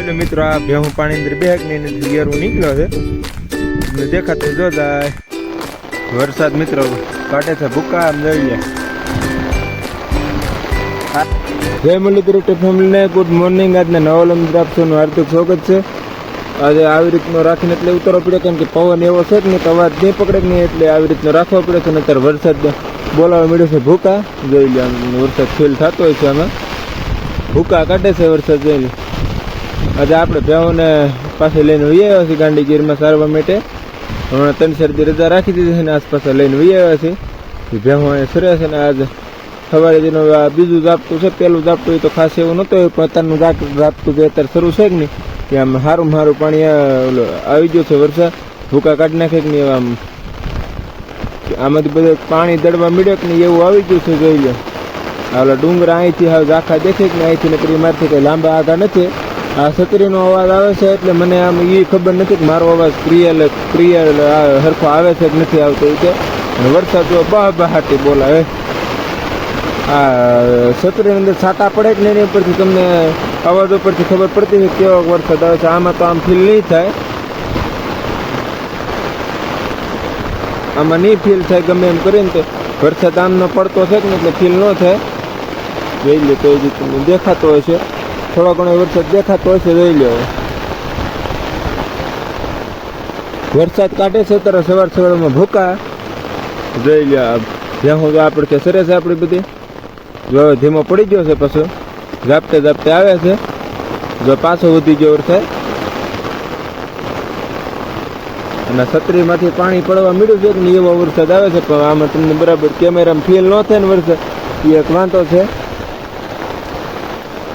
એટલે મિત્રો આ ભેહું પાણી અંદર બેગ ને એનાથી ગેરું નીકળ્યો છે. એટલે દેખાતું જોતા વરસાદ મિત્રો કાઢે છે ભૂકા આમ જોઈ જય મુરલીધર ફેમિલીને ગુડ મોર્નિંગ. આજના નવલમ આપશોનું હાર્દિક સ્વાગત છે. આજે આવી રીતનો રાખીને એટલે ઉતારવો પડે કેમ કે પવન એવો છે કે નહીં અવાજ નહીં પકડે નહીં એટલે આવી રીતનો રાખવો પડે છે અત્યારે વરસાદ બોલાવા મળ્યો છે ભૂકા. જોઈ લે વરસાદ ફેલ થતો હોય છે આમાં. ભૂકા કાઢે છે વરસાદ જોઈ લે આજે આપણે ભેવોને પાસે લઈને વહી આવ્યા છીએ ગાંડીગીરમાં સારવા માટે. હમણાં ત્રણ શરદી રજા રાખી દીધી છે ને આસપાસ લઈને વહી આવ્યા છીએ. ભેહો અહીંયા સરે છે ને આજ સવારે જેનો બીજું ઝાપટું છે પહેલું ઝાપટું એ તો ખાસ એવું નહોતું પણ અત્યારનું ઝાપ- ઝાપટું જે અત્યારે શરૂ છે કે નહીં. કે આમ સારું સારું પાણી આવી ગયું છે વરસાદ, ભૂકા કાઢી નાખે કે નહીં આમ. આમાંથી બધું પાણી દડવા મળ્યો કે નહીં એવું આવી ગયું છે જોઈ લો. ઓલા ડુંગરા અહીંથી આખા ઝાખા દેખે કે અહીંથી નકરી મારથી કંઈ લાંબા આગા નથી. આ છત્રીનો અવાજ આવે છે એટલે મને આમ એ ખબર નથી કે મારો અવાજ ક્રિયલ ક્રિયલ આ હરખો આવે છે કે નથી આવતો એ કે. વરસાદ જો બહ બહાટી બોલાવે. આ છત્રીની અંદર છાંટા પડે કે એની ઉપરથી તમને અવાજ ઉપરથી ખબર પડતી છે કેવો વરસાદ આવે છે. આમાં તો આમ ફીલ નહીં થાય. આમાં નહીં ફીલ થાય ગમે એમ કરીને તો વરસાદ આમનો પડતો છે કે એટલે ફીલ ન થાય. જોઈ લે એ રીતે દેખાતો હોય છે. થોડો ઘણો વરસાદ દેખાતો છે, જોઈ લો વરસાદ કાઢે છે, ત્યારે સવાર સવારમાં ભૂકા. જોઈ લો જ્યાં હું આપણે કે સરે છે આપણી બધી. જો ધીમો પડી ગયો છે પાછો. ઝાપતે ઝાપતે આવે છે. જો પાછો વધી ગયો વરસાદ. અને છત્રીમાંથી પાણી પડવા મળ્યું છે કે એવો વરસાદ આવે છે, પણ આમાં તમને બરાબર કેમેરામાં ફીલ ન થાય ને વરસાદ. એ એક વાંધો છે.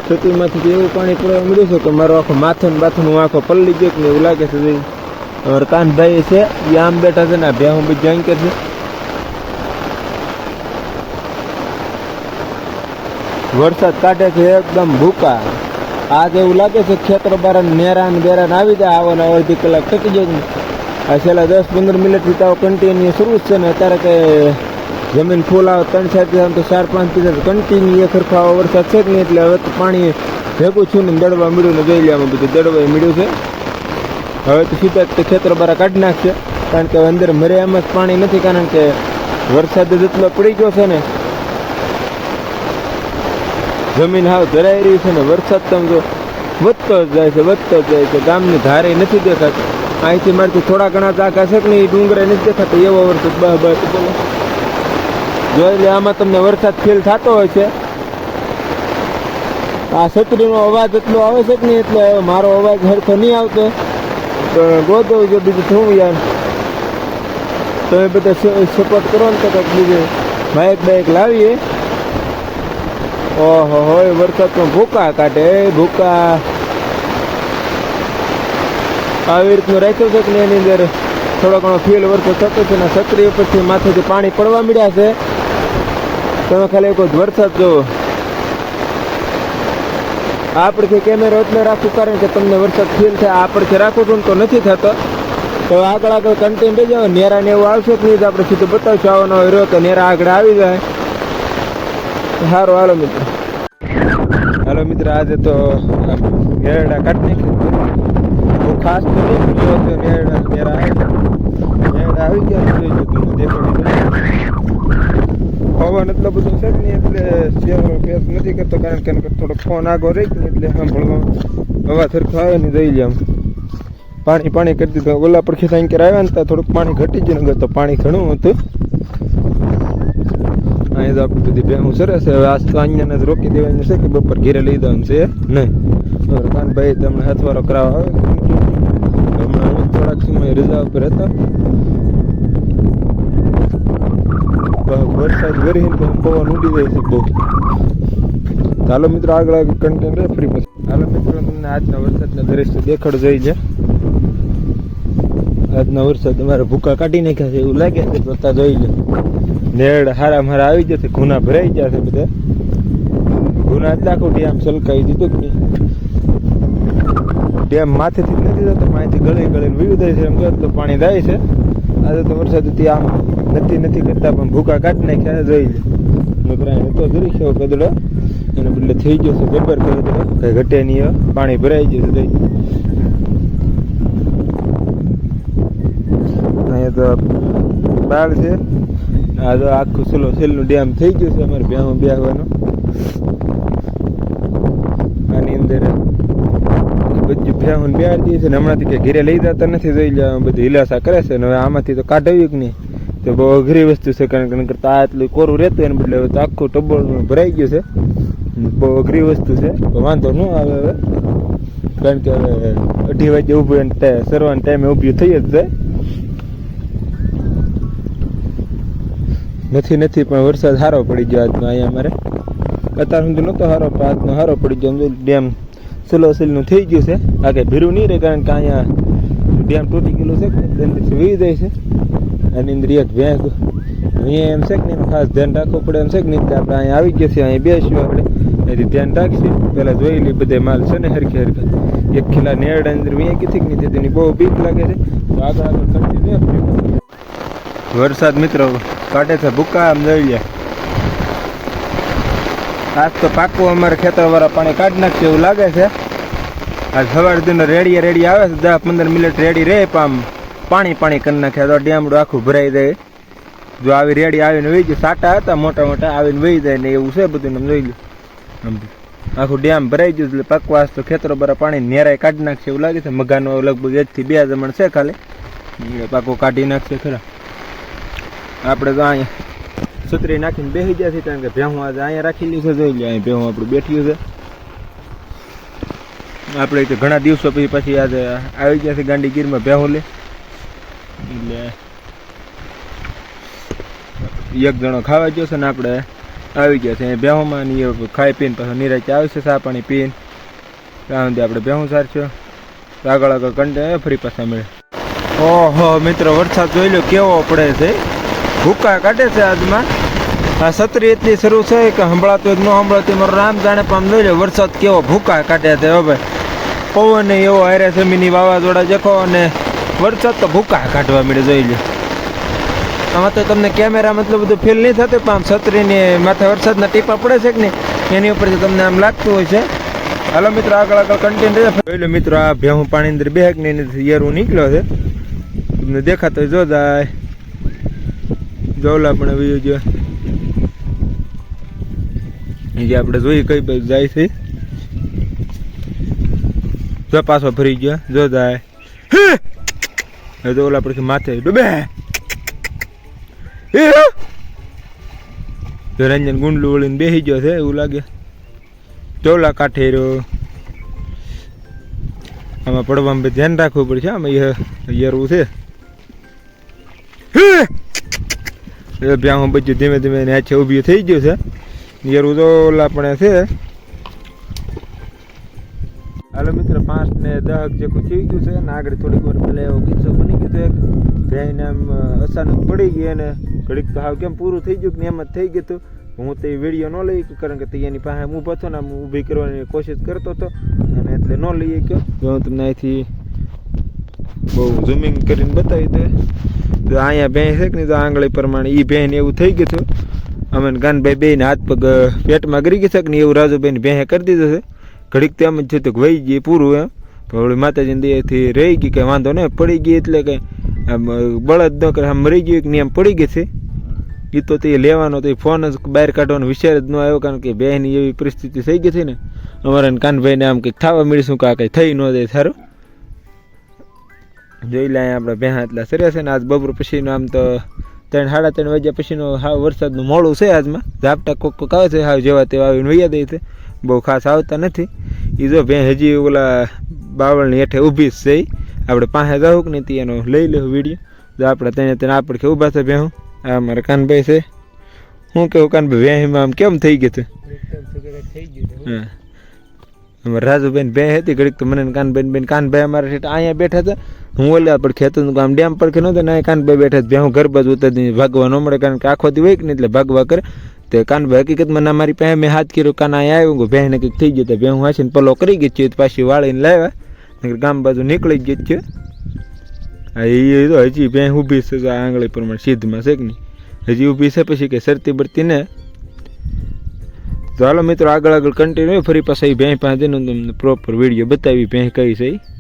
છત્રીમાંથી એવું પાણી પડવા મળ્યું છે કે મારો આખો માથું બાથું આખો પલ્લી ગયો એવું લાગે છે જોઈ. કાનભાઈ છે એ આમ બેઠા છે ને આ ભેહું બી અહીં છે. વરસાદ કાઢે છે એકદમ ભૂકા. આજ એવું લાગે છે ખેતર બાર નેરા ને બેરા ને આવી જાય આવવાના અડધી કલાક ટકી જાય આ છેલ્લા દસ પંદર મિનિટથી તો કન્ટિન્યુ શરૂ જ છે ને અત્યારે કે જમીન ફૂલ આવે ત્રણ ચાર દિવસ તો ચાર પાંચ દિવસ કન્ટિન્યુ એક સરખો વરસાદ છે જ નહીં એટલે હવે તો પાણી ભેગું છું ને દડવા મળ્યું ને જોઈ લેવામાં બધું દડવા મળ્યું છે. હવે તો સીધા તે ખેતર બારા કાઢી નાખશે, કારણ કે અંદર મરે એમ જ પાણી નથી, કારણ કે વરસાદ જેટલો પડી ગયો છે ને. જમીન હાવ ધરાઈ રહી છે ને, વરસાદ તમે જો વધતો જ જાય છે, વધતો જ જાય છે, ગામની ધારે નથી દેખાતી. અહીંથી મારથી થોડા ઘણા ચાકા છે કે નહીં, ડુંગરે નથી દેખાતા, એવો વરસાદ બહ બહ બોલો જોઈ લે, આમાં તમને વરસાદ ફીલ થતો હોય છે. આ છત્રીનો અવાજ એટલો આવે છે કે નહીં, એટલે મારો અવાજ હરખો નહીં આવતો. પણ ગોતો જો બીજું શું યાર? તમે બધા સપોર્ટ કરો ને તો કંઈક બીજું. બાઇક બાઇક લાવીએ. ઓહો હોય વરસાદમાં ભૂકા કાઢે ભૂકા. આવી રીતનું રાખ્યું છે કે એની અંદર? થોડો ઘણો ફીલ વરસાદ થતો છે ને છત્રી ઉપરથી માથેથી પાણી પડવા મળ્યા છે. તમે ખાલી એક વરસાદ જોવો આ પડખે કેમેરો એટલે રાખું, કારણ કે તમને વરસાદ ફીલ થાય. આ પડખે રાખું છું તો નથી થતો. તો આગળ આગળ કન્ટેન્ટ રહી જાવ નેરા ને એવું આવશે કે નહીં તો આપણે સીધું બતાવશું. આવવાનો હોય રહ્યો તો નેરા આગળ આવી જાય. સારું હાલો મિત્ર. હાલો મિત્ર, આજે તો નેરડા કાઢી નાખ્યું. ખાસ તો જો તો નેરડા નેરા આવે નેરડા આવી ગયા જોઈ જો તમને દેખાડી પવન એટલો બધો છે ને એટલે ફેસ નથી કરતો, કારણ કે થોડોક ફોન આગો રહી ને એટલે સાંભળવા હવા સરખો આવે ને રહી આમ પાણી પાણી કરી દીધું. ઓલા પડખે સાંકર આવ્યા ને ત્યાં થોડુંક પાણી ઘટી જ ન તો પાણી ઘણું હતું. અહીં તો આપણી બધી ભેહું સરસ હવે આજ તો અહીંયા જ રોકી દેવાની છે કે બપોર ઘેરે લઈ દેવાનું છે નહીં. કાનભાઈ તમને હાથવારો કરાવવા આવે. હમણાં થોડાક સમય રજા ઉપર હતા. વરસાદ વરીને તો પવન ઉડી જાય છે બહુ. ચાલો મિત્રો, આગળ કન્ટેન્ટ રહે ફરી પછી. ચાલો મિત્રો તમને આજના વરસાદના દ્રશ્ય દેખાડ જોઈ છે. આજના વરસાદ તમારે ભૂકા કાઢી નાખ્યા છે એવું લાગે છે જોતા જોઈ લે નેડ હારા મારા આવી જશે ગુના ભરાઈ છે બધા. ગુના આખું ડેમ સલકાવી દીધું કે ડેમ માથેથી નથી જતો, પણ ગળે ગળી વીયું છે, એમ જો તો પાણી જાય છે. આજે તો વરસાદ આમ નથી નથી કરતા, પણ ભૂકા કાઢી નાખ્યા જોઈ લે. નકરા તો જરી છે ગદડો એને બદલે થઈ જશે જબર કરે તો કઈ ઘટે નહીં. પાણી ભરાઈ ગયું છે અહીંયા તો બાળ છે. આ તો આખું સલો સેલનું ડેમ થઈ ગયું છે, અમારે ભ્યામાં બેહવાનું. આની અંદર બધું ભ્યાહું બેહાડી દઈએ છે ને હમણાંથી કે ઘરે લઈ જતા નથી, જોઈ લે, બધું હિલાસા કરે છે ને હવે આમાંથી તો કાઢવ્યું કે નહીં? તો બહુ અઘરી વસ્તુ છે, કારણ કે આ એટલું કોરું રહેતું એને બદલે તો આખું ટબોળ ભરાઈ ગયું છે. બહુ અઘરી વસ્તુ છે વાંધો ન આવે હવે. કારણ કે હવે અઢી વાગે ઊભું સરવાના ટાઈમે ઊભી થઈ જ જાય. નથી નથી, પણ વરસાદ સારો પડી ગયો આજનો અહીંયા અમારે. અત્યાર સુધી નહોતો સારો પણ આજનો સારો પડી ગયો. ડેમ સલો સીલનું થઈ ગયું છે. આ ભીરું નહીં રહે કારણ કે અહીંયા ડેમ તૂટી ગયેલું છે. અંદર વી જાય છે. એની અંદર એક ભેંસ અહીંયા એમ છે કે નહીં ખાસ ધ્યાન રાખવું પડે એમ છે કે નહીં આપણે અહીંયા આવી ગયા છીએ, અહીંયા બેસીશું આપણે. એથી ધ્યાન રાખીશું. પહેલાં જોઈ લઈ બધે માલ છે ને હરખે હરખે. એક ખીલા નેરડા અંદર અહીંયા કીધી કે નહીં તેની બહુ બીક લાગે છે. તો આગળ આગળ કરતી વરસાદ મિત્રો કાઢે છે ભૂકા, આમ જઈ લે આજ તો પાકું અમારે ખેતરવાળા પાણી કાઢી નાખશે એવું લાગે છે. આજ સવાર દિનો રેડીએ રેડી આવે છે દસ પંદર મિનિટ રેડી રહે પણ પાણી પાણી કરી નાખે તો ડેમડું આખું ભરાઈ જાય. જો આવી રેડી આવીને વહી જાય સાટા હતા મોટા મોટા આવીને વહી જાય ને એવું છે બધું એમ જોઈ લઉં આમ આખું ડેમ ભરાઈ ગયું એટલે પકવાસ તો ખેતરો બરા પાણી નેરાય કાઢી નાખશે એવું લાગે છે. મગાનો લગભગ એકથી બે જમણ છે ખાલી. પાકો કાઢી નાખશે ખરા. આપણે તો અહીંયા છત્રી નાખીને બેસી ગયા છે કારણ કે ભેહું આજે અહીંયા રાખેલી છે, જોઈ લે અહીં ભેહું આપણું બેઠ્યું છે. આપણે તો ઘણા દિવસો પછી પછી આજે આવી ગયા છે ગાંધીગીરમાં ભેહું લે. એટલે એક જણો ખાવા ગયો છે ને આપણે આવી ગયા છે. ભેહુંમાં ને ખાઈ પીને પાછો આવે છે સા પાણી પીને. ત્યાં સુધી આપણે ભેહું સારશું. આગળ આગળ કંટે ફરી પાછા મળે ઓહો, મિત્રો, વરસાદ જોઈ લો કેવો પડે છે. ભૂકા કાઢે છે આજમાં. આ છત્રી એટલી શરૂ છે કે સંભળાતું ન સંભળાતું મારું રામ જાણે પણ જોઈ લો, વરસાદ કેવો ભૂકા કાઢે છે હવે પવન એવો હારે જમીનની વાવાઝોડા જખો અને વરસાદ તો ભૂકા કાઢવા મળે, જોઈ લે આમાં તો તમને કેમેરા મતલબ બધું ફીલ નહીં થતું, પણ આમ છત્રીની માથે વરસાદના ટીપા પડે છે કે નહીં, એની ઉપર તમને આમ લાગતું હોય છે. હાલો મિત્રો, આગળ આગળ કન્ટિન્યુ રહે જોઈ લો મિત્રો, આ ભેહું પાણી અંદર બેહક નહીં એની યરું નીકળ્યો છે. તમને દેખાતો જો જાય. જોલા પણ વ્યૂ જો જે આપણે જોઈએ કઈ બાજુ જાય છે. જો પાછો ફરી ગયો, જો જાય. તો ઓલા પરથી માથે ડૂબે જો રંજન ગુંડલું વળીને બેસી ગયો છે, એવું લાગે. ચોલા કાંઠે રહ્યો. આમાં પડવામાં ધ્યાન રાખવું પડશે, આમાં યરવું છે. એ ભ્યાહું બધું ધીમે ધીમે નેચે ઊભી થઈ ગયું છે. યરું તો ઓલા પણ છે. હાલો મિત્ર, પાંચ ને દહક જે થઈ ગયું છે, ને આગળ થોડીક વાર પહેલાં એવો કિસ્સો બની ગયો એક. ભેંને આમ અચાનક પડી ગઈ અને ઘડીક તો હાવ કેમ પૂરું થઈ ગયું કે એમ જ થઈ ગયું હતું. હું તો એ વીડિયો ન લઈ કારણ કે એની પાસે ઊભો હતો ને આમ ઊભી કરવાની કોશિશ કરતો હતો. અને એટલે ન લઈ ગયો હું તમને અહીંથી બહુ ઝૂમિંગ કરીને બતાવી દે. તો અહીંયા ભેં છે કે નહીં? તો આંગળી પ્રમાણે એ બેન એવું થઈ ગયું હતું અમે કાનભાઈ બેને હાથ પગ પેટમાં ગરી ગઈ છે કે નહીં? એવું રાજુભાઈને ભેં કરી દીધું છે. ઘડીક તો એમ જ છે, તો વહી ગઈ પૂરું એમ. પણ માતાજીની દયાથી રહી ગઈ, કંઈ વાંધો નહીં. પડી ગઈ એટલે કે આમ બળદ ન કરે, આમ મરી ગયું કે નહીં આમ પડી ગઈ છે. એ તો તે લેવાનો તો ફોન જ બહાર કાઢવાનો વિચાર જ ન આવ્યો, કારણ કે બેની એવી પરિસ્થિતિ થઈ ગઈ હતી ને. અમારા કાનભાઈને આમ કંઈક થવા મળીશું કે આ કંઈ થઈ ન જાય, સારું? જોઈ લે, આપણે ભેહા એટલા સરસ છે ને આજ બપોર પછીનું આમ તો ત્રણ, સાડા ત્રણ વાગ્યા પછીનો હાવ વરસાદનું મોડું છે આજમાં. ઝાપટા કોક કોક આવે છે, હાવ જેવા તેવા આવીને વૈયા દે છે. બહુ ખાસ આવતા નથી. એ જો ભેં હજી ઓલા બાવળની હેઠે ઊભી જ છે આપણે પાસે જાઉં કે નહીં એનો લઈ લેવું વીડિયો. જો આપણે તેને તેને આપણે કે ઊભા છે ભેહું આ મારા કાનભાઈ છે. હું કેવું કાનભાઈ વેહીમાં આમ કેમ થઈ ગયું હતું હા. અમારે રાજુબેન બે હતી, ઘડીક તો મને કાનભાઈ બેન, કાનભાઈ અમારા ઠેઠ અહીંયા બેઠા હતા. હું ઓલા પર ખેતરનું કામ ડેમ પર કે નહોતો ને કાનભાઈ બેઠા હતા હું ઘર બાજુ ઉતરતી ભાગવા ન મળે કારણ કે આખો દી હોય કે નહીં એટલે ભાગવા કરે. તે કાનભાઈ હકીકતમાં ના, મારી પાસે મેં હાથ કર્યો, કાન અહીંયા આવ્યું, કે ભેંને કંઈક થઈ ગયું. તો ભેં હું હાસીને પલો કરી ગઈ છું. પાછી વાળીને લાવ્યા. ગામ બાજુ નીકળી જ છે. એ તો હજી ભેં ઊભી છે. તો આંગળી પ્રમાણે સીધમાં છે કે નહીં? હજી ઊભી છે પછી કે સરતી બરતી ને. તો હાલો મિત્રો, આગળ આગળ કન્ટિન્યુ ફરી પાછા એ ભેં પાસે તમને પ્રોપર વીડિયો બતાવી. ભેં કઈ છે.